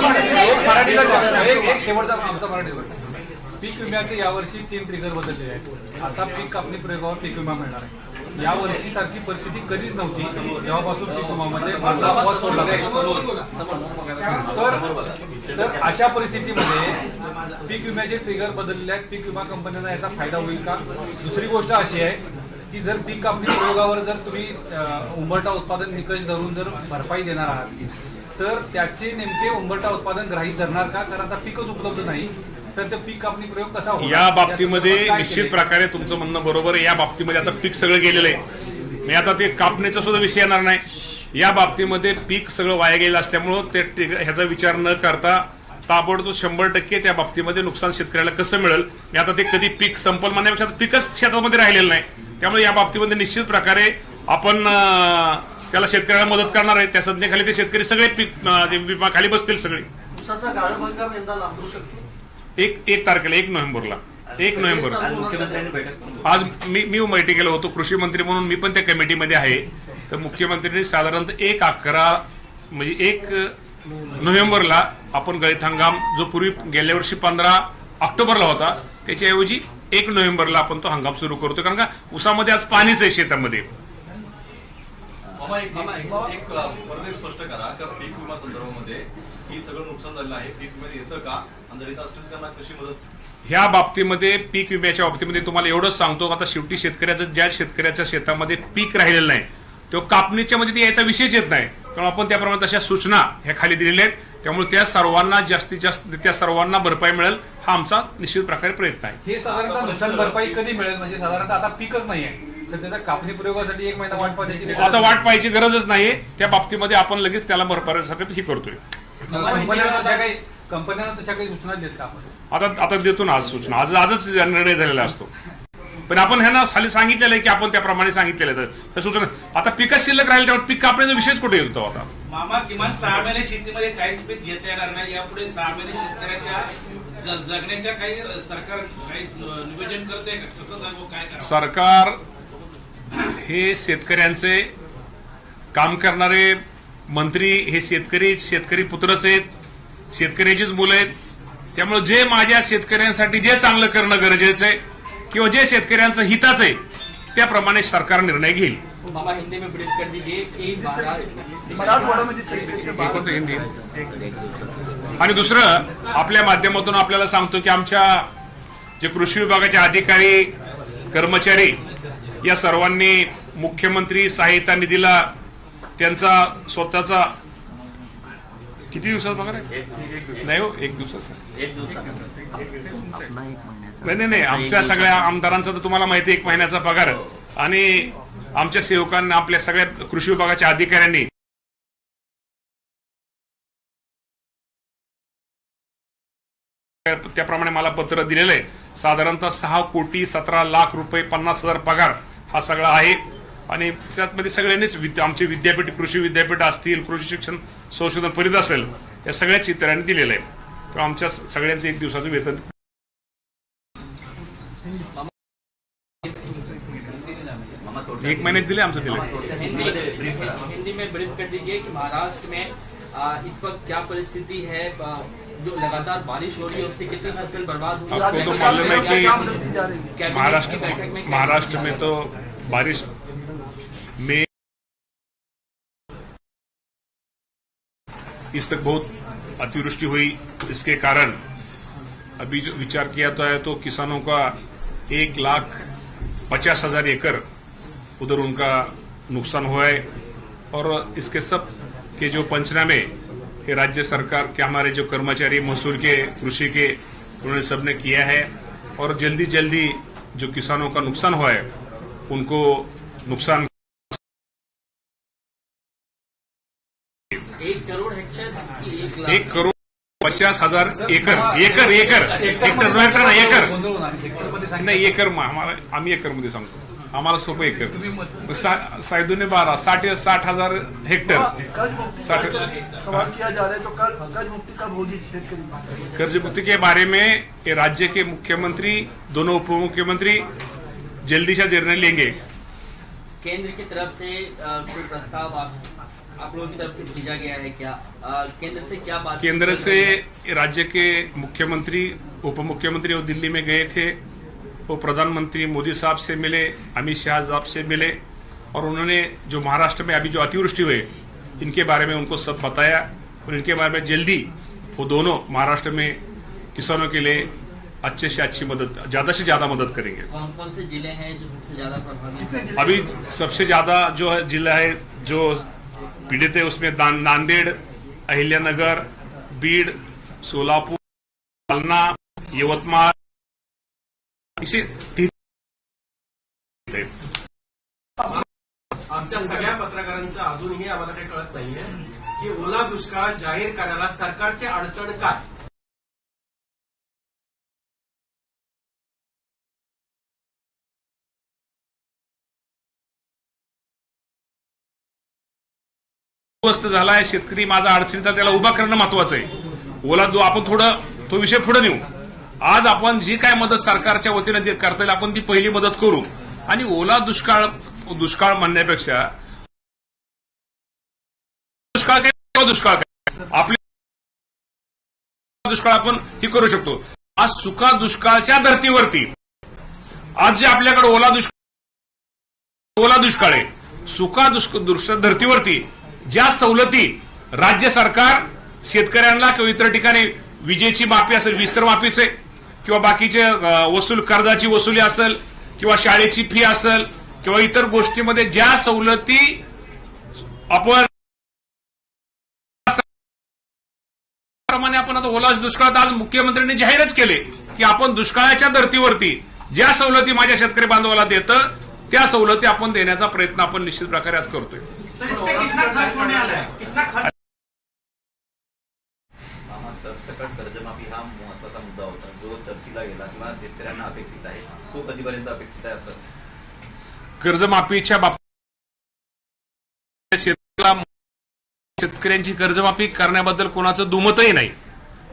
मराठीला शब्द. एक एक शेवटचा आमचा मराठी word. पीक विम्याचे यावर्षी तीन ट्रिगर बदलले आहेत. आता पीक कापणी प्रयोगावर पीक विमा मिळणार आहे. या वर्षी सारखी परिस्थिती कधीच नव्हती. जेव्हापासून पीक विमामध्ये तर अशा परिस्थितीमध्ये पीक विम्याचे ट्रिगर बदलले आहेत. पीक विमा कंपन्यांना याचा फायदा होईल का? दुसरी गोष्ट अशी आहे की जर पीक कापणी प्रयोगावर जर तुम्ही अं, उंबरठा उत्पादन निकष धरून जर भरपाई देणार आहात तर त्याचे नेमके उंबरठा उत्पादन ग्राहीत धरणार का? कारण आता पीकच उपलब्ध नाही. तर ते पीक कापणी प्रयोग कसा? या बाबतीमध्ये निश्चित? प्रकारे तुमचं म्हणणं बरोबर आहे. या बाबतीमध्ये आता पीक सगळं गेलेलं आहे. मी आता ते कापणीचा सुद्धा विषय येणार नाही. या बाबतीमध्ये पीक सगळं वाया गेलं असल्यामुळं ते ह्याचा विचार न करता ताबडतोब शंभर टक्के त्या बाबतीमध्ये नुकसान शेतकऱ्याला कसं मिळेल? मी आता ते कधी पीक संपल म्हणण्यापेक्षा पिकच शेतामध्ये राहिलेलं नाही. त्यामुळे या बाबतीमध्ये निश्चित प्रकारे आपण त्याला शेतकऱ्याला मदत करणार आहे. त्या संज्ञेखाली ते शेतकरी सगळे पीक खाली बसतील सगळे. एक एक तारखेला एक नोव्हेंबरला. एक नोव्हेंबर. आज मी मी बैठकीला होतो कृषी मंत्री म्हणून मी पण त्या कमिटीमध्ये आहे. तर मुख्यमंत्र्यांनी साधारणतः एक अकरा म्हणजे एक नोव्हेंबरला आपण गळीत हंगाम जो पूर्वी गेल्या वर्षी पंधरा ऑक्टोबरला होता त्याच्याऐवजी एक नोव्हेंबरला आपण तो हंगाम सुरू करतो. कारण का उसामध्ये आज पाणीच आहे शेतामध्ये. मामा एक एक- स्पष्ट करा का पीक विमा संदर्भामध्ये ही सगळं नुकसान झालेलं आहे? पीक विमा येतं का? आणि जर येत असेल त्यांना कशी मदत? ह्या बाबतीमध्ये पीक विम्याच्या बाबतीमध्ये तुम्हाला एवढंच सांगतो आता शेवटी शेतकऱ्याचं ज्या शेतकऱ्याच्या शेतामध्ये पीक राहिलेलं नाही तो कापणीच्या मध्ये ते याचा विषयच येत नाही. कारण आपण त्याप्रमाणे तशा सूचना ह्या खाली दिलेल्या आहेत. त्यामुळे त्या सर्वांना जास्तीत जास्त त्या सर्वांना भरपाई मिळेल हा आमचा निश्चित प्रकारे प्रयत्न आहे. हे साधारणतः नुकसान भरपाई कधी मिळेल? म्हणजे साधारणतः आता पीकच नाहीये. तर कापणी प्रयोगासाठी एक महिना वाट पाहण्याची आता वाट पाहायची गरजच नाही. त्या बाबतीमध्ये आपण लगेच त्याला भरपाईसाठी ही करतोय. कंपन्यांना काही कंपन्यांना तशा काही सूचना देत का आपण? आता आता देतो ना आज सूचना. आज आजच निर्णय झालेला असतो. पण आपण ह्यांना खाली सांगितलेलं आहे की आपण त्याप्रमाणे सांगितलेलं आहे. तर त्या सूचना आता पिकच शिल्लक राहील तेव्हा पीक कापण्याचा विषयच कुठे येतो आता? मामा किमान सहा महिने शेतीमध्ये काहीच पीक घेता येणार नाही. यापुढे सहा महिने शेतकऱ्याच्या जगण्याच्या काही सरकार काही नियोजन करते का? कसं काय करा सरकार हे शेतकऱ्यांचे काम करणारे मंत्री हे शेतकरी शेतकरी पुत्रच आहेत शेतकऱ्याचीच मुलं आहेत. त्यामुळे जे माझ्या शेतकऱ्यांसाठी जे चांगलं करणं गरजेचं आहे किंवा जे शेतकऱ्यांचं हिताचं आहे त्याप्रमाणे सरकार निर्णय घेईल. मामा हिंदी में ब्रीफ कर दीजिए कि महाराष्ट्र एक होतं हिंदी. आणि दुसरं आपल्या माध्यमातून आपल्याला सांगतो की आमच्या जे कृषी विभागाचे अधिकारी कर्मचारी या सर्वांनी मुख्यमंत्री सहायता निधीला त्यांचा स्वतःचा किती दिवसात पगार आहे? नाही हो एक दिवसाचा नाही नाही नाही आमच्या सगळ्या आमदारांचा तर तुम्हाला माहिती आहे, एक महिन्याचा पगार आणि आमच्या सेवकांना आपल्या सगळ्या कृषी विभागाच्या अधिकाऱ्यांनी त्याप्रमाणे मला पत्र दिलेलं आहे. साधारणतः सहा कोटी सतरा लाख रुपये पन्नास हजार पगार हा सगळा आहे. आणि त्यामध्ये सगळ्यांनीच विद्या- आमचे विद्यापीठ कृषी विद्यापीठ असतील कृषी शिक्षण संशोधन परिषद असेल या सगळ्याच इतरांनी दिलेलं आहे. तर आमच्या सगळ्यांचं एक दिवसाचं वेतन एक महिन्यात दिले आमचं दिलं. हिंदी हिंदी में ब्रीफ कर दीजिए कि महाराष्ट्र में आ, इस वक्त क्या परिस्थिति है? आ, जो लगातार बारिश हो रही है उससे कितनी फसल बर्बाद हुई आपको तो मालूम है कि कैबिनेट महाराष्ट्र महाराष्ट्र में तो बारिश इस तक बहुत अतिवृष्टि हुई। इसके कारण अभी जो विचार किया तो है तो किसानों का एक लाख पचास हज़ार एकड़ उधर उनका नुकसान हुआ है। और इसके सब के जो पंचनामे ये राज्य सरकार के हमारे जो कर्मचारी मसूर के, कृषि के, उन्होंने सबने किया है। और जल्दी जल्दी जो किसानों का नुकसान हुआ है, उनको नुकसान एक करोड़ एक करोड पचास हज़ार एकर एकर एकर, हेक्टर नाही एकर. नाही, एकर आम्हाला, आम्ही एकर मध्ये सांगतो. आम्हाला सोपं एकर. बारा, साठ साठ हज़ार हेक्टर. साठ कर्ज मुक्ति के बारे में राज्य के मुख्यमंत्री, दोनों उप मुख्यमंत्री जल्दी से निर्णय लेंगे. केंद्र की तरफ़ से कोई प्रस्ताव आप आप लोगों की तरफ़ से भेजा गया है क्या? केंद्र से क्या बात केंद्र से राज्य के मुख्यमंत्री उप मुख्यमंत्री वो दिल्ली में गए थे। वो प्रधानमंत्री मोदी साहब से मिले अमित शाह साहब से मिले और उन्होंने जो महाराष्ट्र में अभी जो अतिवृष्टि हुए इनके बारे में उनको सब बताया और इनके बारे में जल्दी वो दोनों महाराष्ट्र में किसानों के लिए अच्छे से अच्छी मदद ज़्यादा से ज़्यादा मदद करेंगे। कौन कौन से ज़िले हैं जो सबसे ज़्यादा प्रभावित अभी सबसे ज़्यादा जो है जिला है जो पीड़ित है उसमें नांदेड़ अहिल्यानगर बीड सोलापुर जालना यवतमाळ असे तीन आमच्या सगळ्या पत्रकारांचं अजूनही आम्हाला काही कळत नाहीये की ओला दुष्काळ जाहीर करायला सरकारची अडचण काय? ग्रस्त झाला आहे शेतकरी माझा अडचणीचा त्याला उभा करणं महत्वाचं आहे. ओला दो आपण थोडं तो विषय पुढे नेऊ. आज आपण जी काय मदत सरकारच्या वतीनं जे करता येईल आपण ती पहिली मदत करू. आणि ओला दुष्काळ दुष्काळ म्हणण्यापेक्षा दुष्काळ काय दुष्काळ काय? आपली दुष्काळ आपण ही करू शकतो. आज सुका दुष्काळच्या धर्तीवरती. आज जे आपल्याकडे ओला दुष्काळ ओला दुष्काळ आहे सुका दुष्काळ धर्तीवरती ज्या सवलती राज्य सरकार शेतकऱ्यांना किंवा इतर ठिकाणी विजेची माफी असेल विस्तर माफीचे किंवा बाकीचे वसूल कर्जाची वसुली असेल किंवा शाळेची फी असेल किंवा इतर गोष्टीमध्ये ज्या सवलती आपण प्रमाणे आपण आता ओलास दुष्काळात आज मुख्यमंत्र्यांनी जाहीरच केले की आपण दुष्काळाच्या धर्तीवरती ज्या सवलती माझ्या शेतकरी बांधवाला देतं त्या सवलती आपण देण्याचा प्रयत्न आपण निश्चित प्रकारे आज करतोय. सरसकट कर्जमाफी हा महत्त्वाचा मुद्दा होता. जो चर्चेला गेला किंवा शेतकऱ्यांना अपेक्षित आहे तो कधीपर्यंत अपेक्षित आहे असं? कर्जमाफीच्या बाबतीत शेतकऱ्याला शेतकऱ्यांची कर्जमाफी करण्याबद्दल कोणाचं दुमतही नाही.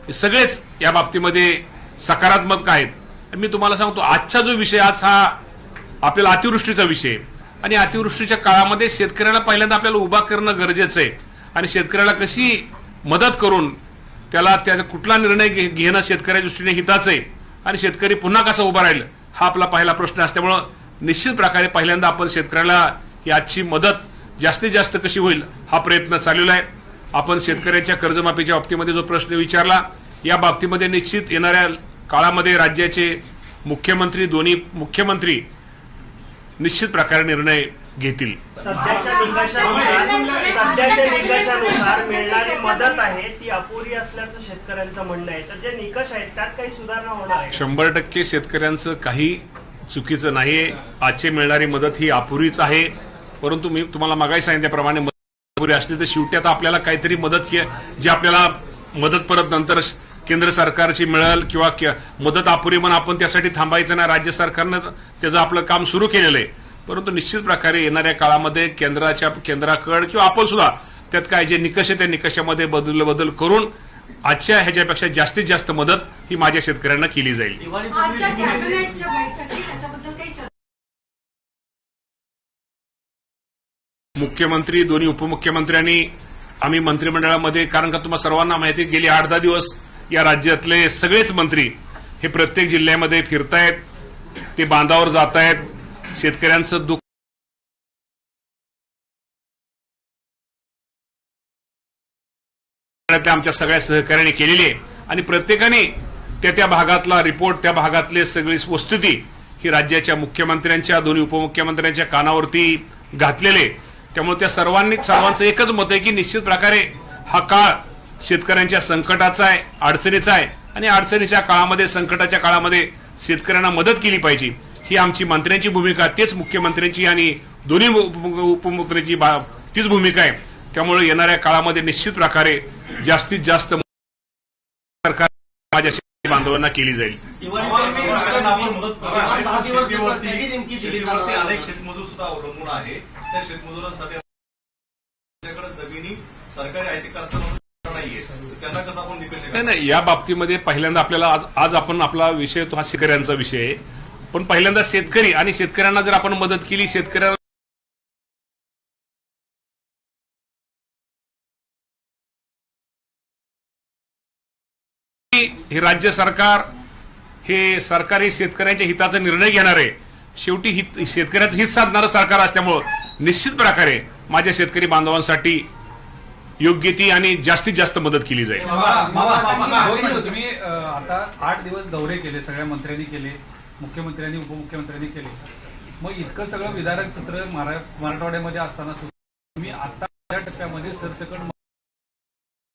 हे सगळेच या बाबतीमध्ये सकारात्मक आहेत. मी तुम्हाला सांगतो आजचा जो विषय आज हा आपल्याला अतिवृष्टीचा विषय आहे. आणि अतिवृष्टीच्या काळामध्ये शेतकऱ्याला पहिल्यांदा आपल्याला उभा करणं गरजेचं आहे. आणि शेतकऱ्याला कशी मदत करून त्याला त्याचा कुठला निर्णय घे- घेणं शेतकऱ्या दृष्टीने हिताचं आहे. आणि शेतकरी पुन्हा कसा उभा राहील हा आपला पहिला प्रश्न असल्यामुळं निश्चित प्रकारे पहिल्यांदा आपण शेतकऱ्याला ही आजची मदत जास्तीत जास्त कशी होईल हा प्रयत्न चाललेला आहे. आपण शेतकऱ्यांच्या कर्जमाफीच्या बाबतीमध्ये जो प्रश्न विचारला या बाबतीमध्ये निश्चित येणाऱ्या काळामध्ये राज्याचे मुख्यमंत्री दोन्ही मुख्यमंत्री निश्चित प्रकारे निर्णय घेतील. सध्याच्या निकषानुसार सध्याच्या निकषानुसार मिळणारी मदत आहे ती अपुरी असल्याचं शेतकऱ्यांचं म्हणणं आहे. तर जे निकष आहेत त्यात काही सुधारणा होणार आहे शंभर टक्के शेतकऱ्यांचं काही चुकीचं नाहीये. आजची मिळणारी मदत ही अपुरीच आहे. परंतु मी तुम्हाला मागाही सांगितल्याप्रमाणे मदत अपुरी असली तर शेवटी आता आपल्याला काहीतरी मदत के जी आपल्याला मदत परत नंतर श- केंद्र सरकारची मिळेल किंवा मदत अपुरी म्हणून आपण त्यासाठी थांबायचं नाही. राज्य सरकारनं त्याचं आपलं काम सुरू केलेलं आहे. परंतु निश्चित प्रकारे येणाऱ्या काळामध्ये केंद्राच्या केंद्राकड किंवा आपण सुद्धा त्यात काय जे निकष आहे त्या निकषामध्ये बदल बदल करून आजच्या ह्याच्यापेक्षा जास्तीत जास्त मदत ही माझ्या शेतकऱ्यांना केली जाईल. आजच्या कॅबिनेटच्या बैठकीत त्याच्याबद्दल काही चर्चा मुख्यमंत्री दोन्ही उपमुख्यमंत्र्यांनी आम्ही मंत्रिमंडळामध्ये कारण का तुम्हाला सर्वांना माहिती गेली आठ दहा दिवस या राज्यातले सगळेच मंत्री हे प्रत्येक जिल्ह्यामध्ये फिरतायत ते बांधावर जात आहेत शेतकऱ्यांचं दुःख त्या आमच्या सगळ्या सहकार्याने केलेली आहे आणि प्रत्येकाने त्या त्या भागातला रिपोर्ट त्या भागातले सगळी वस्तुती ही राज्याच्या मुख्यमंत्र्यांच्या दोन्ही उपमुख्यमंत्र्यांच्या कानावरती घातलेले आहे. त्यामुळे त्या सर्वांनी सर्वांचं एकच मत आहे की निश्चित प्रकारे हा काळ शेतकऱ्यांच्या संकटाचा आहे अडचणीचा आहे आणि अडचणीच्या काळामध्ये संकटाच्या काळामध्ये शेतकऱ्यांना मदत केली पाहिजे. ही आमची मंत्र्यांची भूमिका तेच मुख्यमंत्र्यांची आणि दोन्ही उप- उपमुख्यमंत्र्यांची बा- तीच भूमिका आहे. त्यामुळे येणाऱ्या काळामध्ये निश्चित प्रकारे जास्तीत जास्त सरकार माझ्या शेतकरी बांधवांना केली जाईल. अवलंबून आहे. त्या शेतमजुरांसाठी जमिनी सरकारी आयटी का असताना नाही नाही या बाबतीमध्ये पहिल्यांदा आपल्याला आज आज आपण आपला विषय तो हा शेतकऱ्यांचा विषय आहे. पण पहिल्यांदा शेतकरी आणि शेतकऱ्यांना जर आपण मदत केली शेतकऱ्यांना हे राज्य सरकार हे सरकार हे शेतकऱ्यांच्या हिताचा निर्णय घेणार. आहे शेवटी हित शेतकऱ्यांचं हित साधणारं सरकार असल्यामुळं निश्चित प्रकारे माझ्या शेतकरी बांधवांसाठी योग्य ती आणि जास्तीत जास्त मदत केली जाईल. मिनिटं. तुम्ही आता आठ दिवस दौरे केले सगळ्या मंत्र्यांनी केले मुख्यमंत्र्यांनी उपमुख्यमंत्र्यांनी केले. मग इतकं सगळं विदारक चित्र मरा- मराठवाड्यामध्ये असताना तुम्ही आता या टप्प्यामध्ये सरसकट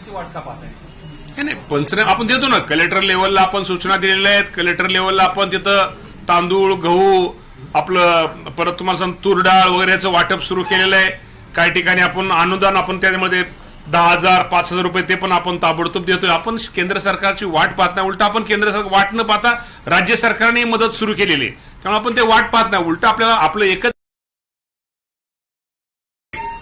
ची वाट का पाहताय? नाही, नाही पंचनामे आपण देतो ना. कलेक्टर लेवलला आपण सूचना दिलेल्या आहेत. कलेक्टर लेवलला आपण तिथं तांदूळ गहू आपलं परत तुम्हाला सांग तूर डाळ वगैरेचं वाटप सुरू केलेलं आहे. काही ठिकाणी आपण अनुदान आपण त्यामध्ये दहा हजार पाच हजार रुपये ते पण आपण ताबडतोब देतोय. आपण केंद्र सरकारची वाट पाहत नाही. उलट आपण केंद्र सरकार वाट न पाहता राज्य सरकारने मदत सुरू केलेली आहे. त्यामुळे आपण ते वाट पाहत नाही. उलट आपल्याला आपलं एकच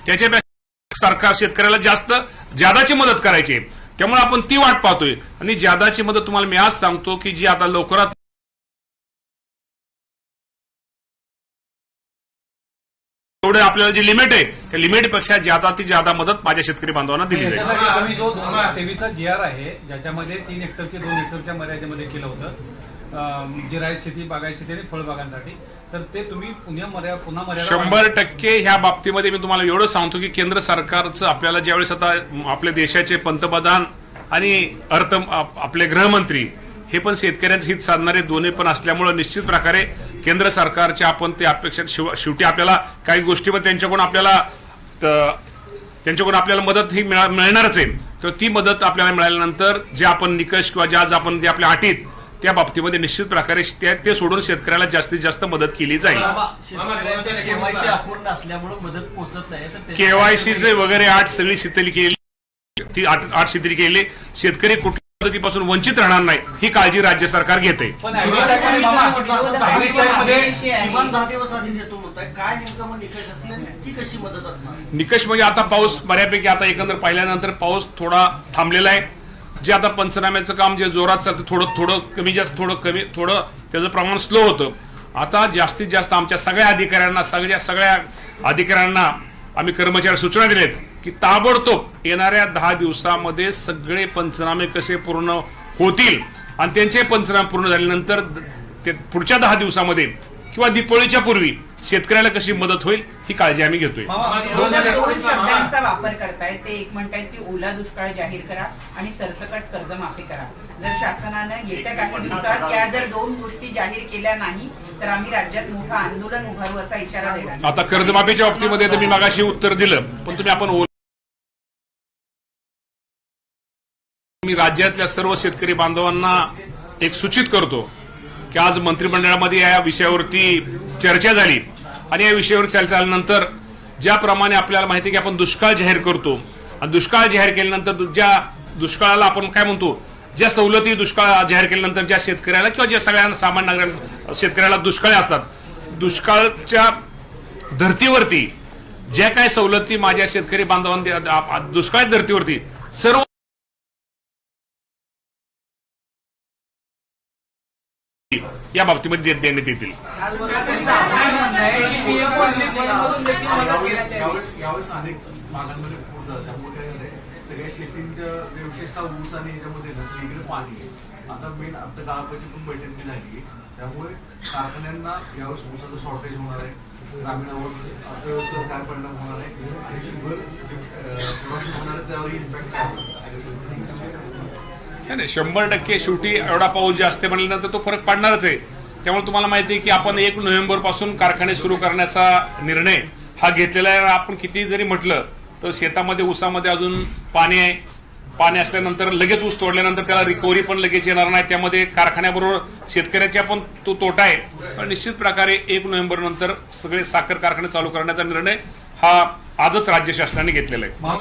त्याच्यापेक्षा सरकार शेतकऱ्याला जास्त ज्यादाची मदत करायची आहे. त्यामुळे आपण ती वाट पाहतोय. आणि ज्यादाची मदत तुम्हाला मी आज सांगतो की जी आता लवकरात एवढं आपल्याला जी लिमिट आहे त्या लिमिटपेक्षा ज्यादा ती ज्यादा मदत माझ्या शेतकरी बांधवांना दिली जाईल. याच्यासाठी तुम्ही जो दोन हजार तेवीसचा जी आर आहे ज्याच्यामध्ये तीन हेक्टरचे दोन हेक्टरच्या मर्यादेमध्ये केलं होतं. अं, जिरायत शेती बागायत शेती आणि फळबागांसाठी. तर ते तुम्ही पुन्हा मर्या पुन्हा मर्यादा शंभर टक्के ह्या बाबतीमध्ये मी तुम्हाला एवढं सांगतो की केंद्र सरकारचं आपल्याला ज्यावेळेस आता आपल्या देशाचे पंतप्रधान आणि अर्थ आप- आपले गृहमंत्री हे पण शेतकऱ्यांचं हित साधणारे दोन्ही पण असल्यामुळं निश्चित प्रकारे केंद्र सरकारच्या आपण ते अपेक्षा शेव- शेवटी आपल्याला काही गोष्टीवर त्यांच्याकडून आपल्याला त- त्यांच्याकडून आपल्याला मदत ही मिळा- मिळणारच आहे. तर ती मदत आपल्याला मिळाल्यानंतर जे आपण निकष किंवा ज्या ज्या आपण जे आपल्या अटीत त्या बाबतीमध्ये निश्चित प्रकारे त्या- ते सोडून शेतकऱ्याला जास्तीत जास्त मदत केली जाईल. केवायसी अपूर्ण असल्यामुळे मदत पोहोचत नाही. तर त्याची- केवायसीचे वगैरे आठ सगळी शिथिल केली ती आठ आठ शिथिल केली. शेतकरी कुठल्या मदतीपासून वंचित राहणार नाही ही काळजी राज्य सरकार घेते. पण ऍग्रीटाईपमध्ये मामा ऍग्रीटाईपमध्ये किमान दहा दिवस आधी देतो म्हणताय काय नेमकं मग निकष असले ती कशी मदत असणार? निकष म्हणजे आता पाऊस बऱ्यापैकी आता एकंदर पाहिल्यानंतर पाऊस थोडा थांबलेला आहे. जे आता पंचनाम्याचं काम जे जोरात चालतं थोडं थोडं कमी जास्त थोडं कमी थोडं त्याचं प्रमाण स्लो होतं. आता जास्तीत जास्त आमच्या सगळ्या अधिकाऱ्यांना सगळ्या सगळ्या अधिकाऱ्यांना आम्ही कर्मचारी सूचना दिलेत की ताबडतोब येणाऱ्या दहा दिवसामध्ये सगळे पंचनामे कसे पूर्ण होतील आणि त्यांचे पंचनामे पूर्ण झाल्यानंतर ते पुढच्या दहा दिवसामध्ये किंवा दीपावलीच्या पूर्वी शेतकऱ्याला कशी मदत होईल ही काळजी आम्ही घेतोय. शब्दांचा वापर करतायत ते एक म्हणतायत की ओला दुष्काळ जाहीर करा आणि सरसकट कर्जमाफी करा. जर शासनानं येत्या काही दिवसात या जर दोन गोष्टी जाहीर केल्या नाही तर आम्ही राज्यात मोठं आंदोलन उभारू असा इशारा दिला आता कर्जमाफीच्या बाबतीमध्ये तर मी मागाशी उत्तर दिलं पण तुम्ही आपण मी राज्यातल्या सर्व शेतकरी बांधवांना एक सूचित करतो की आज मंत्रिमंडळामध्ये या विषयावरती चर्चा झाली. आणि या विषयावर चर्चा झाल्यानंतर ज्याप्रमाणे आपल्याला माहिती आहे की आपण दुष्काळ जाहीर करतो. आणि दुष्काळ जाहीर केल्यानंतर ज्या दुष्काळाला आपण काय म्हणतो? ज्या सवलती दुष्काळ जाहीर केल्यानंतर ज्या शेतकऱ्याला किंवा ज्या सगळ्या सामान्य नागरिक शेतकऱ्याला दुष्काळ असतात. दुष्काळच्या धर्तीवरती ज्या काय सवलती माझ्या शेतकरी बांधवांनी दुष्काळ धर्तीवरती सर्व या बाबतीमध्ये देण्यात येतील. यावेळेस अनेक त्यामुळे विशेषतः ऊस आणि याच्यामध्ये पाणी आहे आता मेन आता गावाची पण बैठक जी झाली त्यामुळे कारखान्यांना यावेळेस ऊसाचं शॉर्टेज होणार आहे ग्रामीणावर अर्थव्यवस्थेवर काय परिणाम होणार आहे आणि शुगर प्रोडक्शन होणार आहे त्यावर इम्पॅक्ट होणार नाही, नाही शंभर टक्के शेवटी एवढा पाऊस जे असते म्हणल्यानंतर तो फरक पडणारच आहे. त्यामुळे तुम्हाला माहिती आहे की आपण एक नोव्हेंबरपासून कारखाने सुरू करण्याचा निर्णय हा घेतलेला आहे. आपण किती जरी म्हटलं तर शेतामध्ये ऊसामध्ये अजून पाणी आहे. पाणी असल्यानंतर लगेच ऊस तोडल्यानंतर त्याला रिकव्हरी पण लगेच येणार नाही. त्यामध्ये कारखान्याबरोबर शेतकऱ्याच्या पण तो तोटा आहे. पण निश्चित प्रकारे एक नोव्हेंबर नंतर सगळे साखर कारखाने चालू करण्याचा निर्णय हा आजच राज्य शासनाने घेतलेला आहे.